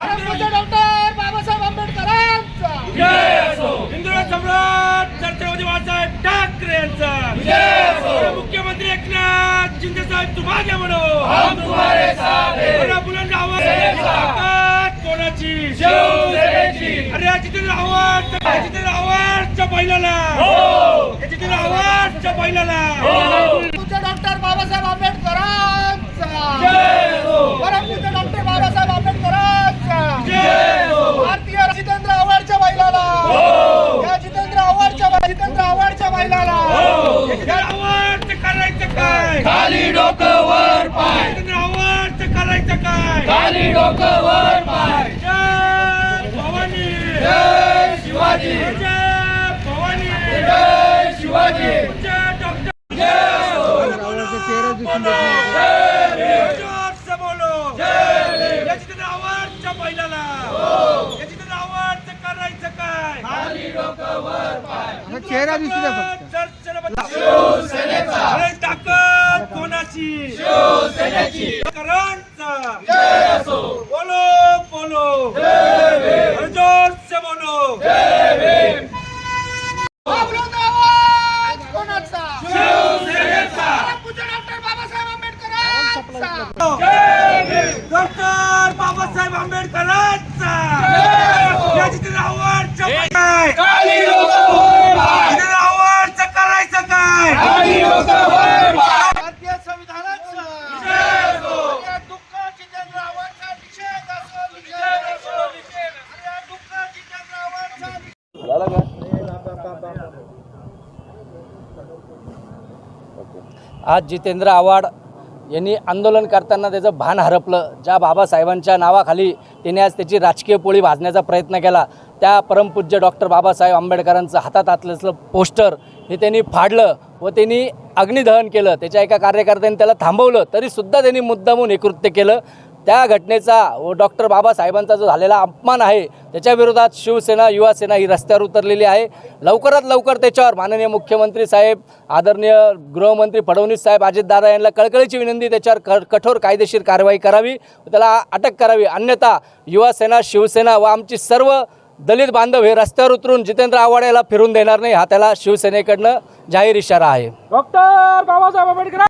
Doctor Babasaheb आंबेडकरांचा. हिंदू सम्राट छत्रपती बाळासाहेब ठाकरे यांचा. मुख्यमंत्री एकनाथ शिंदे साहेब तू मागे म्हणो बुलंद आवाज कोणाची? अरे जितेंद्र आवाज जितेंद्र आवाजच्या बैलाला जितेंद्र आवाजच्या बैलाला परमपूज्य डॉक्टर बाबासाहेब आंबेडकरांचा परमपूज्य डॉक्टर बाबासाहेब आंबेडकरांचा भारतीय जितेंद्र आव्हाडच्या बैलाला या जितेंद्र आव्हाडच्या जितेंद्र आव्हाडच्या बैलाला जितेंद्र आवाज करायचं काय खाली डोकं वर पाय जितेंद्र आवाज करायचं काय खाली डोकं वर पाय जय भवानी जय शिवाजी जय भवानी जय शिवाजी जय डॉक्टर जय हो. जोर से बोलो याची तर आवाजच्या बैलाला याची तर आवाज करायचं काय खाली डोकं वर पाय चेहरा दिसू द्या फक्त. ताकद कोणाची शिवसेनेची करांचा जय असो बोलो बोलो अरे जोर से बोलो बुलंद आवाज कोणाचा शिवसेनेचा परमपूज्य डॉक्टर बाबासाहेब आंबेडकरांचा डॉक्टर बाबासाहेब आंबेडकरांचा. काय? करायचं भारतीय संविधानाचा. निषेध असो निषेध असो. आज जितेंद्र आव्हाड यांनी आंदोलन करताना त्याचं भान हरपलं. ज्या बाबासाहेबांच्या नावाखाली त्याने आज त्याची राजकीय पोळी भाजण्याचा प्रयत्न केला. त्या परमपूज्य डॉक्टर बाबासाहेब आंबेडकरांचं हातात असलेलं पोस्टर हे त्यांनी फाडलं व त्यांनी अग्निदहन केलं. त्याच्या एका कार्यकर्त्यांनी त्याला थांबवलं. तरीसुद्धा त्यांनी मुद्दामून हे कृत्य केलं. त्या घटनेचा व डॉक्टर बाबासाहेबांचा जो झालेला अपमान आहे त्याच्या विरोधात शिवसेना युवासेना ही रस्त्यावर उतरलेली आहे. लवकरात लवकर त्याच्यावर माननीय मुख्यमंत्री साहेब आदरणीय गृहमंत्री फडणवीस साहेब अजितदादा यांना कळकळीची विनंती त्याच्यावर क कठोर कायदेशीर कारवाई करावी. त्याला अटक करावी. अन्यथा युवासेना शिवसेना व आमची सर्व दलित बांधव हे रस्त्यावर उतरून जितेंद्र आव्हाड याला फिरून देणार नाही. हा त्याला शिवसेनेकडनं जाहीर इशारा आहे. डॉक्टर बाबासाहेब आंबेडकर